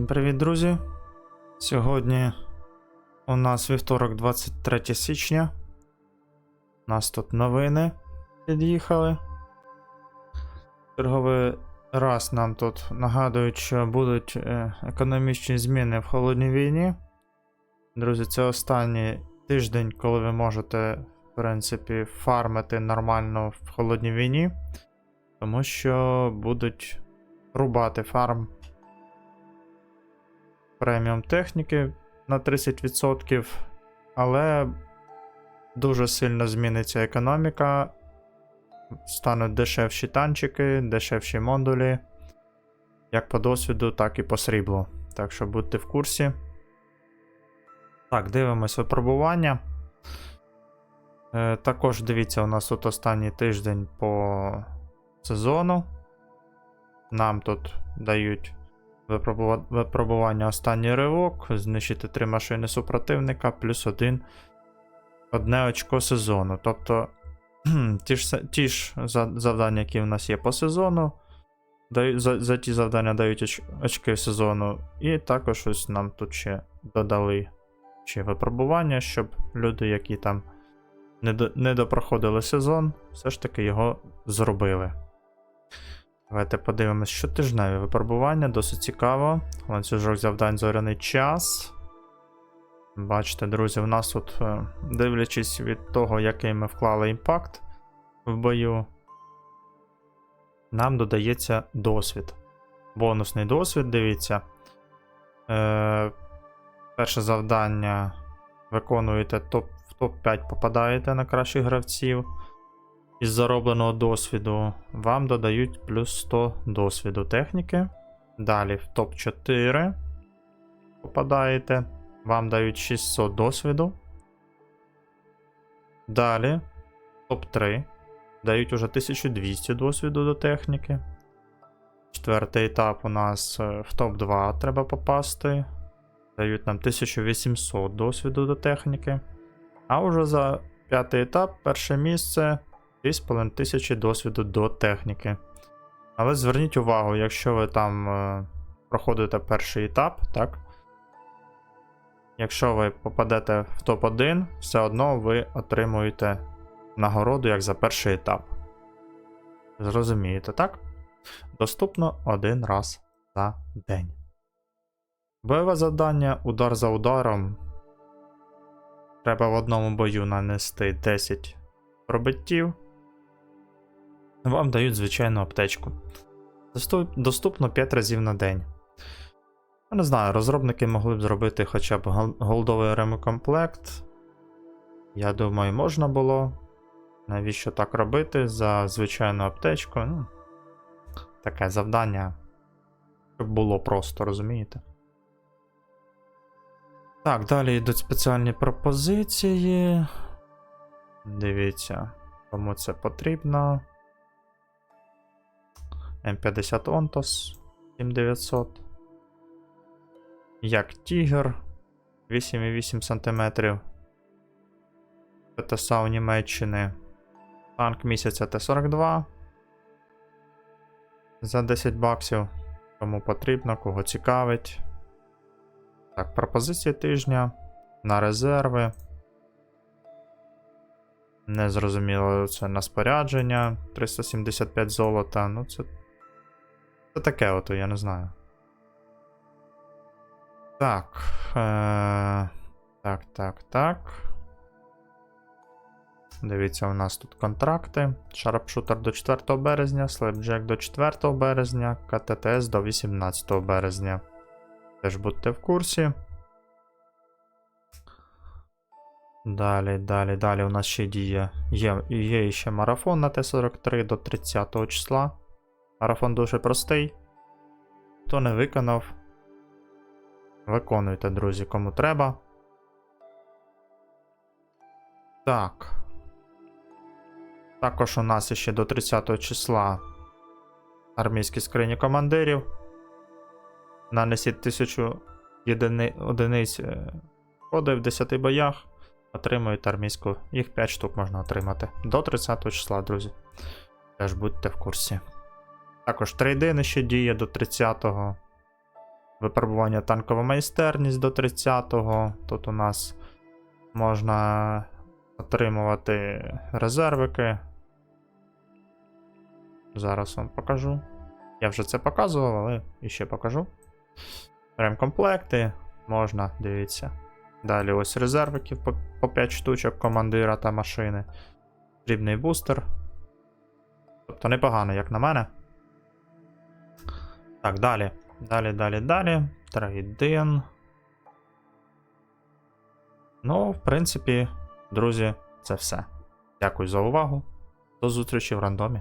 Всім привіт, друзі! Сьогодні у нас вівторок 23 січня. У нас тут новини під'їхали. Черговий раз нам тут нагадують, що будуть е, економічні зміни в холодній війні. Друзі, це останній тиждень, коли ви можете, в принципі, фармити нормально в холодній війні, тому що будуть рубати фарм преміум техніки на 30%, але дуже сильно зміниться економіка. Стануть дешевші танчики, дешевші модулі, як по досвіду, так і по сріблу. Так що будьте в курсі. Так, дивимось випробування. Е, також дивіться, у нас тут останній тиждень по сезону. Нам тут дають випробування останній ривок, знищити три машини супротивника, плюс один одне очко сезону. Тобто ті ж, ті ж завдання, які в нас є по сезону. Даю, за, за ті завдання дають оч, очки сезону. І також ось нам тут ще додали ще випробування, щоб люди, які там не, до, не допроходили сезон, все ж таки його зробили. Давайте подивимось, щотижневі випробування, досить цікаво. Ланцюжок завдань зоряний час. Бачите, друзі, в нас тут, е, дивлячись від того, який ми вклали імпакт в бою, нам додається досвід. Бонусний досвід, дивіться. Е, перше завдання виконуєте топ, в топ-5 попадаєте на кращих гравців. Із заробленого досвіду вам додають плюс 100 досвіду техніки. Далі в топ-4 попадаєте, вам дають 600 досвіду. Далі топ-3 дають уже 1200 досвіду до техніки. Четвертий етап у нас е, в топ-2 треба попасти. Дають нам 1800 досвіду до техніки. А уже за п'ятий етап, перше місце 2500 досвіду до техніки. Але зверніть увагу, якщо ви там е, проходите перший етап, так? Якщо ви попадете в топ-1, все одно ви отримуєте нагороду як за перший етап. Зрозумієте, так? Доступно один раз за день. Бойове завдання удар за ударом. Треба в одному бою нанести 10 пробиттів. Вам дають звичайну аптечку. Доступно 5 разів на день. Я не знаю, розробники могли б зробити хоча б голдовий ремкомплект. Я думаю, можна було. Навіщо так робити за звичайну аптечку? Ну, таке завдання. Щоб було просто, розумієте? Так, далі йдуть спеціальні пропозиції. Дивіться, кому це потрібно. М50 Ontos 7900. Як Тігр 8,8 см. ПТСА у Німеччини. Танк місяця Т-42. За 10 баксів. Кому потрібно, кого цікавить. Так, пропозиції тижня. На резерви. Незрозуміло, це на спорядження. 375 золота. Ну, це. Це таке, ото, я не знаю. Так. Е... Так, так, так. Дивіться, у нас тут контракти. Sharpshooter до 4 березня, Slapjack до 4 березня, КТТС до 18 березня. Теж будьте в курсі. Далі, далі, далі у нас ще діє. Є, є ще марафон на Т-43 до 30 числа. Марафон дуже простий. Хто не виконав, виконуйте, друзі, кому треба. Так. Також у нас ще до 30 числа армійські скрині командирів. Нанесіть 1000 єдини... одиниць е, коди в 10 боях. Отримують армійську. Їх 5 штук можна отримати. До 30 числа, друзі. Теж будьте в курсі. Також трейдини ще діє до 30-го. Випробування танкова майстерність до 30-го. Тут у нас можна отримувати резервики. Зараз вам покажу. Я вже це показував, але іще покажу. Ремкомплекти можна, дивіться. Далі ось резервиків по, по 5 штучок командира та машини. Срібний бустер. Тобто непогано, як на мене. Так, далі. Далі, далі, далі. Трейдин. Ну, в принципі, друзі, це все. Дякую за увагу. До зустрічі в рандомі.